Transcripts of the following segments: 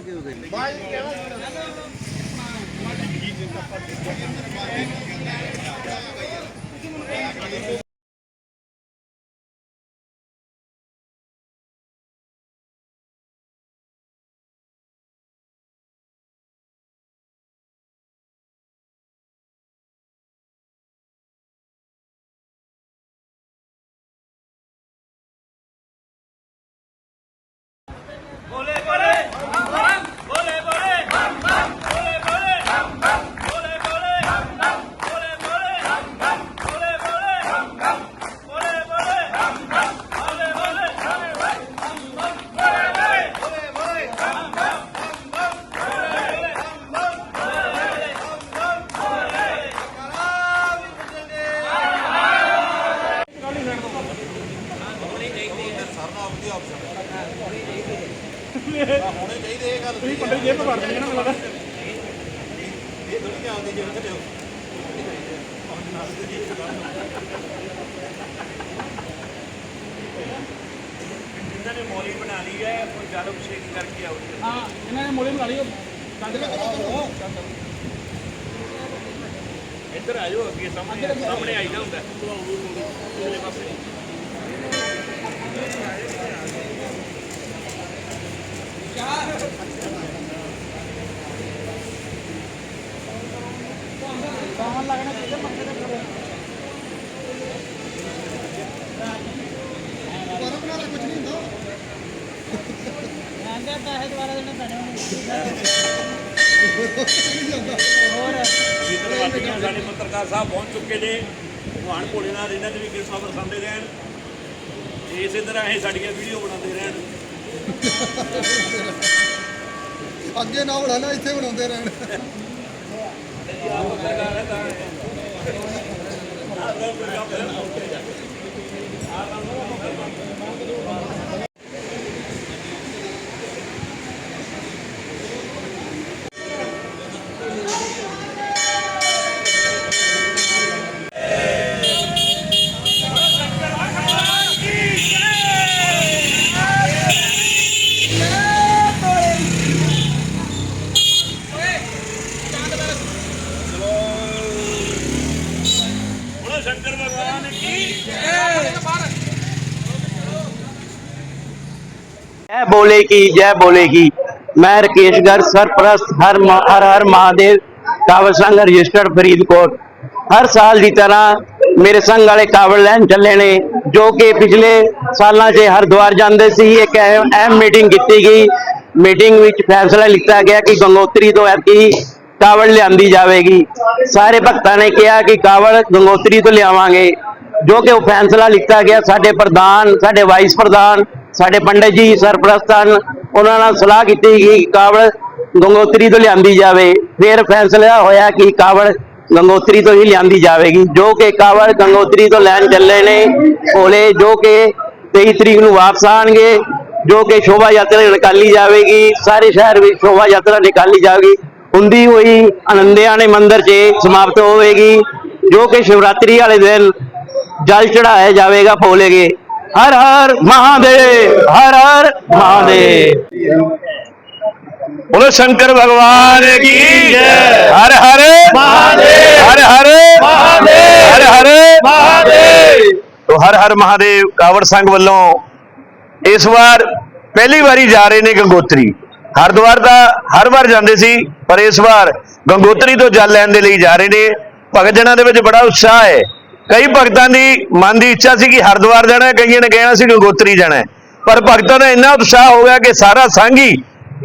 ਸਕੇ ਉਹਦੇ ਤੋਂ ਭਰ ਦੇਣਗੇ ਨਾ ਮੈਨੂੰ ਲੱਗਦਾ ਇਹਨਾਂ ਨੇ ਮੌਲੀ ਬਣਾ ਲਈ ਹੈ ਕੋਈ ਜਲ ਅਭਿਸ਼ੇਕ ਕਰਕੇ ਆਉਗੀ ਹਾਂ ਇਹਨਾਂ ਨੇ ਮੋਲੇ ਬਣਾ ਲਈ ਕੰਦ ਇੱਧਰ ਆ ਜਾਓ ਅੱਗੇ ਸਾਹਮਣੇ ਸਾਹਮਣੇ ਆਈਦਾ ਹੁੰਦਾ। ਪਿਛਲੇ ਪਾਸੇ। ਪੈਸੇ ਦੁਬਾਰਾ ਦੇਣੇ ਪੈਣੇ ਹੋਰ। ਵਾਸੀਆਂ ਸਾਡੇ ਪੱਤਰਕਾਰ ਸਾਹਿਬ ਪਹੁੰਚ ਚੁੱਕੇ ਨੇ। ਭਗਵਾਨ ਭੋਲੇਨਾਥ ਇਹਨਾਂ ਦੇ ਵੀ ਕਿਰਪਾ ਵਰਸਾਉਂਦੇ ਰਹਿਣ। ਤੇ ਇਸੇ ਤਰ੍ਹਾਂ ਇਹ ਸਾਡੀਆਂ ਵੀਡੀਓ ਬਣਾਉਂਦੇ ਰਹਿਣ। ਅੱਗੇ ਨਾ ਬਣਾਣਾ ਇੱਥੇ ਬਣਾਉਂਦੇ ਰਹਿਣ। ਪੱਤਰਕਾਰ ਹੈ ਤਾਂ ਬੋਲੋ ਸ਼ੰਕਰ ਭਗਵਾਨ ਕੀ जय बोले की जय बोले की मैं राकेश गर्ग सरप्रस्त हर मा- हर हर महादेव ਕਾਵੜ ਸੰਘ ਰਜਿਸਟਰਡ ਫਰੀਦਕੋਟ ਹਰ ਸਾਲ ਦੀ ਤਰ੍ਹਾਂ ਮੇਰੇ ਸੰਘ ਵਾਲੇ ਕਾਵੜ ਲੈਣ ਚੱਲੇ ਨੇ ਜੋ ਕਿ ਪਿਛਲੇ ਸਾਲਾਂ 'ਚ ਹਰਿਦੁਆਰ ਜਾਂਦੇ ਸੀ ਇੱਕ ਅਹਿਮ ਅਹਿਮ ਮੀਟਿੰਗ ਕੀਤੀ ਗਈ ਮੀਟਿੰਗ ਵਿੱਚ ਫੈਸਲਾ ਲਿੱਤਾ ਗਿਆ ਕਿ ਗੰਗੋਤਰੀ ਤੋਂ ਐਤਕੀ ਕਾਵੜ ਲਿਆਂਦੀ ਜਾਵੇਗੀ। ਸਾਰੇ ਭਗਤਾਂ ਨੇ ਕਿਹਾ ਕਿ ਕਾਵੜ ਗੰਗੋਤਰੀ ਤੋਂ ਲਿਆਵਾਂਗੇ। ਜੋ ਕਿ ਉਹ ਫੈਸਲਾ ਲਿੱਤਾ ਗਿਆ। ਸਾਡੇ ਪ੍ਰਧਾਨ, ਸਾਡੇ ਵਾਈਸ ਪ੍ਰਧਾਨ, ਸਾਡੇ ਪੰਡਿਤ ਜੀ ਸਰਪ੍ਰਸਤ ਹਨ। ਉਹਨਾਂ ਨਾਲ ਸਲਾਹ ਕੀਤੀ ਕਿ ਕਾਵੜ ਗੰਗੋਤਰੀ ਤੋਂ ਲਿਆਂਦੀ ਜਾਵੇ। ਫਿਰ ਫੈਸਲਾ ਹੋਇਆ ਕਿ ਕਾਵੜ ਗੰਗੋਤਰੀ ਤੋਂ ਹੀ ਲਿਆਂਦੀ ਜਾਵੇਗੀ। ਜੋ ਕਿ ਕਾਵੜ ਗੰਗੋਤਰੀ ਤੋਂ ਲੈਣ ਚੱਲੇ ਨੇ ਭੋਲੇ, ਜੋ ਕਿ 23 ਤਰੀਕ ਨੂੰ ਵਾਪਸ ਆਣਗੇ। ਜੋ ਕਿ ਸ਼ੋਭਾ ਯਾਤਰਾ ਨਿਕਾਲੀ ਜਾਵੇਗੀ। ਸਾਰੇ ਸ਼ਹਿਰ ਵਿੱਚ ਸ਼ੋਭਾ ਯਾਤਰਾ ਨਿਕਾਲੀ ਜਾਵੇਗੀ। ਹੁੰਦੀ ਹੋਈ ਆਨੰਦਿਆਣੇ ਮੰਦਿਰ 'ਚ ਸਮਾਪਤ ਹੋਵੇਗੀ ਜੋ ਕਿ ਸ਼ਿਵਰਾਤਰੀ ਵਾਲੇ ਦਿਨ ਜਲ ਚੜਾਇਆ ਜਾਵੇਗਾ ਫੋਲੇਗੇ ਹਰ ਹਰ ਮਹਾਦੇਵ ਹਰ ਹਰ ਮਹਾਦੇਵ। ਬੋਲੇ ਸ਼ੰਕਰ ਭਗਵਾਨ ਕੀ ਜੈ। ਹਰ ਹਰ ਮਹਾਦੇਵ। ਹਰ ਹਰ ਮਹਾਦੇਵ। ਹਰ ਹਰ ਮਹਾਦੇਵ। ਤੋ ਹਰ ਹਰ ਮਹਾਦੇਵ ਕਾਵੜ ਸੰਘ ਵੱਲੋਂ ਇਸ ਵਾਰ ਪਹਿਲੀ ਵਾਰੀ ਜਾ ਰਹੇ ਨੇ ਗੰਗੋਤਰੀ। ਹਰਿਦੁਆਰ ਦਾ ਹਰ ਵਾਰ ਜਾਂਦੇ ਸੀ, ਪਰ ਇਸ ਵਾਰ ਗੰਗੋਤਰੀ ਤੋਂ ਜਲ ਲੈਣ ਦੇ ਲਈ ਜਾ ਰਹੇ ਨੇ। ਭਗਤ ਜਨਾਂ ਦੇ ਵਿੱਚ ਬੜਾ ਉਤਸ਼ਾਹ ਹੈ। ਕਈ ਭਗਤਾਂ ਦੀ ਮਨ ਦੀ ਇੱਛਾ ਸੀ ਕਿ ਹਰਿਦੁਆਰ ਜਾਣਾ ਕਈਆਂ ਨੇ ਕਹਿਣਾ ਸੀ ਗੰਗੋਤਰੀ ਜਾਣਾ ਪਰ ਭਗਤਾਂ ਦਾ ਇੰਨਾ ਉਤਸ਼ਾਹ ਹੋ ਗਿਆ ਕਿ ਸਾਰਾ ਸੰਘ ਹੀ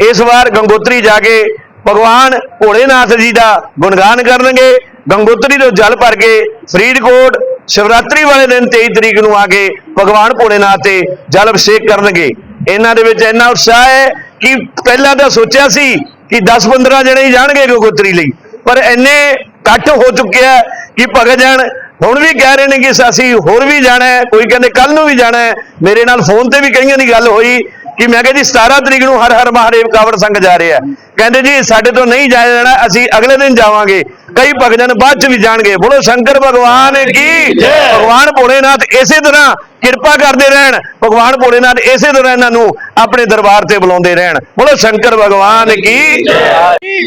ਇਸ ਵਾਰ ਗੰਗੋਤਰੀ ਜਾ ਕੇ ਭਗਵਾਨ ਭੋਲੇਨਾਥ ਜੀ ਦਾ ਗੁਣਗਾਨ ਕਰਨਗੇ। ਗੰਗੋਤਰੀ ਤੋਂ ਜਲ ਭਰ ਕੇ ਫਰੀਦਕੋਟ ਸ਼ਿਵਰਾਤਰੀ ਵਾਲੇ ਦਿਨ 23 ਤਰੀਕ ਨੂੰ ਆ ਕੇ ਭਗਵਾਨ ਭੋਲੇਨਾਥ ਤੇ ਜਲ ਅਭਿਸ਼ੇਕ ਕਰਨਗੇ। ਇਹਨਾਂ ਦੇ ਵਿੱਚ ਇੰਨਾ ਉਤਸ਼ਾਹ ਹੈ ਕਿ ਪਹਿਲਾਂ ਤਾਂ ਸੋਚਿਆ ਸੀ ਕਿ 10-15 ਜਣੇ ਹੀ ਜਾਣਗੇ ਗੰਗੋਤਰੀ ਲਈ, ਪਰ ਇੰਨੇ ਇਕੱਠ ਹੋ ਚੁੱਕਿਆ ਹੈ ਕਿ ਭਗਤ ਜਨ ਹੁਣ ਵੀ ਕਹਿ ਰਹੇ ਨੇ ਕਿ ਅਸੀਂ ਹੋਰ ਵੀ ਜਾਣਾ ਹੈ, ਕੋਈ ਕਹਿੰਦੇ ਕੱਲ ਨੂੰ ਵੀ ਜਾਣਾ ਹੈ। ਮੇਰੇ ਨਾਲ ਫੋਨ ਤੇ ਵੀ ਕਈਆਂ ਦੀ ਗੱਲ ਹੋਈ। ਕਿ ਮੈਂ ਕਿਹਾ ਜੀ 17 ਤਰੀਕ ਨੂੰ ਹਰ ਹਰ ਮਹਾਦੇਵ ਕਾਵੜ ਸੰਘ ਜਾ ਰਿਹਾ ਕਹਿੰਦੇ ਜੀ ਸਾਡੇ ਤੋਂ ਨਹੀਂ ਜਾਇਆ ਜਾਣਾ ਅਸੀਂ ਅਗਲੇ ਦਿਨ ਜਾਵਾਂਗੇ। ਕਈ ਭਗਜਨ ਬਾਅਦ ਚ ਵੀ ਜਾਣਗੇ। ਬੋਲੋ ਸ਼ੰਕਰ ਭਗਵਾਨ ਕੀ? ਭਗਵਾਨ ਭੋਲੇਨਾਥ ਇਸੇ ਤਰ੍ਹਾਂ ਕਿਰਪਾ ਕਰਦੇ ਰਹਿਣ। ਭਗਵਾਨ ਭੋਲੇਨਾਥ ਇਸੇ ਤਰ੍ਹਾਂ ਇਹਨਾਂ ਨੂੰ ਆਪਣੇ ਦਰਬਾਰ ਤੇ ਬੁਲਾਉਂਦੇ ਰਹਿਣ। ਬੋਲੋ ਸ਼ੰਕਰ ਭਗਵਾਨ ਕੀ?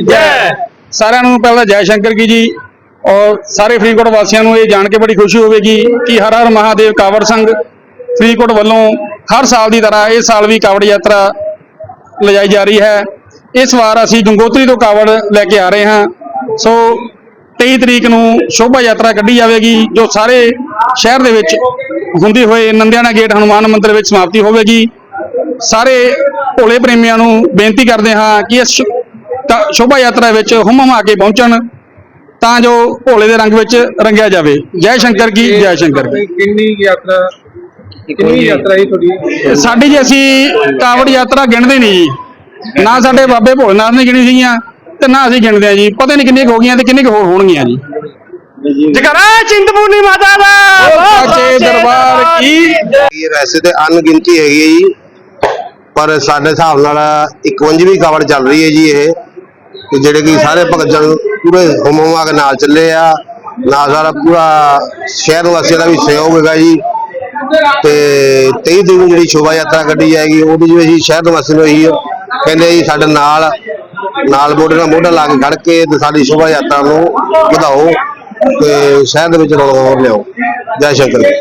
ਜੈ। ਸਾਰਿਆਂ ਨੂੰ ਪਹਿਲਾਂ ਜੈ ਸ਼ੰਕਰ ਕੀ ਜੀ। ਔਰ ਸਾਰੇ ਫਰੀਦਕੋਟ ਵਾਸੀਆਂ ਨੂੰ ਇਹ ਜਾਣ ਕੇ ਬੜੀ ਖੁਸ਼ੀ ਹੋਵੇਗੀ ਕਿ ਹਰ ਹਰ ਮਹਾਦੇਵ ਕਾਵੜ ਸੰਘ ਫਰੀਦਕੋਟ ਵੱਲੋਂ ਹਰ ਸਾਲ ਦੀ ਤਰ੍ਹਾਂ ਇਸ ਸਾਲ ਵੀ ਕਾਵੜ ਯਾਤਰਾ ਲਿਜਾਈ ਜਾ ਰਹੀ ਹੈ। ਇਸ ਵਾਰ ਅਸੀਂ ਗੰਗੋਤਰੀ ਤੋਂ ਕਾਵੜ ਲੈ ਕੇ ਆ ਰਹੇ ਹਾਂ। ਸੋ 23 ਤਰੀਕ ਨੂੰ ਸ਼ੋਭਾ ਯਾਤਰਾ ਕੱਢੀ ਜਾਵੇਗੀ, ਜੋ ਸਾਰੇ ਸ਼ਹਿਰ ਦੇ ਵਿੱਚ ਹੁੰਦੀ ਹੋਏ ਨੰਦਿਆਣਾ ਗੇਟ ਹਨੂਮਾਨ ਮੰਦਿਰ ਵਿੱਚ ਸਮਾਪਤੀ ਹੋਵੇਗੀ। ਸਾਰੇ ਭੋਲੇ ਪ੍ਰੇਮੀਆਂ ਨੂੰ ਬੇਨਤੀ ਕਰਦੇ ਹਾਂ ਕਿ ਇਸ ਸ਼ੋ- ਸ਼ੋਭਾ ਯਾਤਰਾ ਵਿੱਚ ਹੁਮ ਹੁਮਾ ਕੇ ਪਹੁੰਚਣ, ਤਾਂ ਜੋ ਭੋਲੇ ਦੇ ਰੰਗ ਵਿੱਚ ਰੰਗਿਆ ਜਾਵੇ। ਜੈ ਸ਼ੰਕਰ ਕੀ, ਜੈ ਸ਼ੰਕਰ ਕੀ। ਕਿੰਨੀ ਯਾਤਰਾ ਕਿੰਨੀ ਯਾਤਰਾ ਹੈ ਤੁਹਾਡੀ? ਸਾਡੀ ਜੀ ਅਸੀਂ ਕਾਵੜ ਯਾਤਰਾ ਗਿਣਦੇ ਨਹੀਂ ਜੀ। ਨਾ ਸਾਡੇ ਬਾਬੇ ਭੋਲਨਾਥ ਨੇ ਗਿਣੀ ਸੀਗੀਆਂ ਤੇ ਨਾ ਅਸੀਂ ਗਿਣਦੇ ਆ ਜੀ। ਪਤਾ ਨਹੀਂ ਕਿੰਨੀਆਂ ਕੁ ਹੋ ਗਈਆਂ ਤੇ ਕਿੰਨੀਆਂ ਕੁ ਹੋਰ ਹੋਣਗੀਆਂ ਜੀ। ਜਕਰਾ ਚਿੰਤਪੂਰਨੀ ਮਾਤਾ ਦਾ ਸੱਚੇ ਦਰਬਾਰ ਕੀ ਇਹ ਵੈਸੇ ਤੇ ਅਣਗਿਣਤੀ ਹੈਗੀ ਹੈ ਜੀ ਪਰ ਸਾਡੇ ਹਿਸਾਬ ਨਾਲ 51ਵੀਂ ਕਾਵੜ ਚੱਲ ਰਹੀ ਹੈ ਜੀ ਇਹ। ਤੇ ਜਿਹੜੇ ਕਿ ਸਾਰੇ ਭਗਤ ਜਨ ਪੂਰੇ ਹੁਮਾ ਕੇ ਨਾਲ ਚੱਲੇ ਆ ਨਾਲ ਸਾਰਾ ਪੂਰਾ ਸ਼ਹਿਰ ਵਾਸੀਆਂ ਦਾ ਵੀ ਸਹਿਯੋਗ ਹੈਗਾ ਜੀ। ਤੇ 23 ਦਿਨ ਨੂੰ ਜਿਹੜੀ ਸ਼ੋਭਾ ਯਾਤਰਾ ਕੱਢੀ ਜਾਏਗੀ, ਉਹਦੇ ਵਿੱਚ ਅਸੀਂ ਸ਼ਹਿਰ ਨਿਵਾਸੀ ਨੂੰ ਇਹੀ ਕਹਿੰਦੇ ਜੀ, ਸਾਡੇ ਨਾਲ ਨਾਲ ਮੋਢੇ ਨਾਲ ਮੋਢਾ ਲਾ ਕੇ ਖੜ ਕੇ ਤੇ ਸਾਡੀ ਸ਼ੋਭਾ ਯਾਤਰਾ ਨੂੰ ਵਧਾਓ ਤੇ ਸ਼ਹਿਰ ਦੇ ਵਿੱਚ ਰੌਣਕ ਹੋਰ ਲਿਆਓ। ਜੈ ਸ਼ੰਕਰ ਜੀ।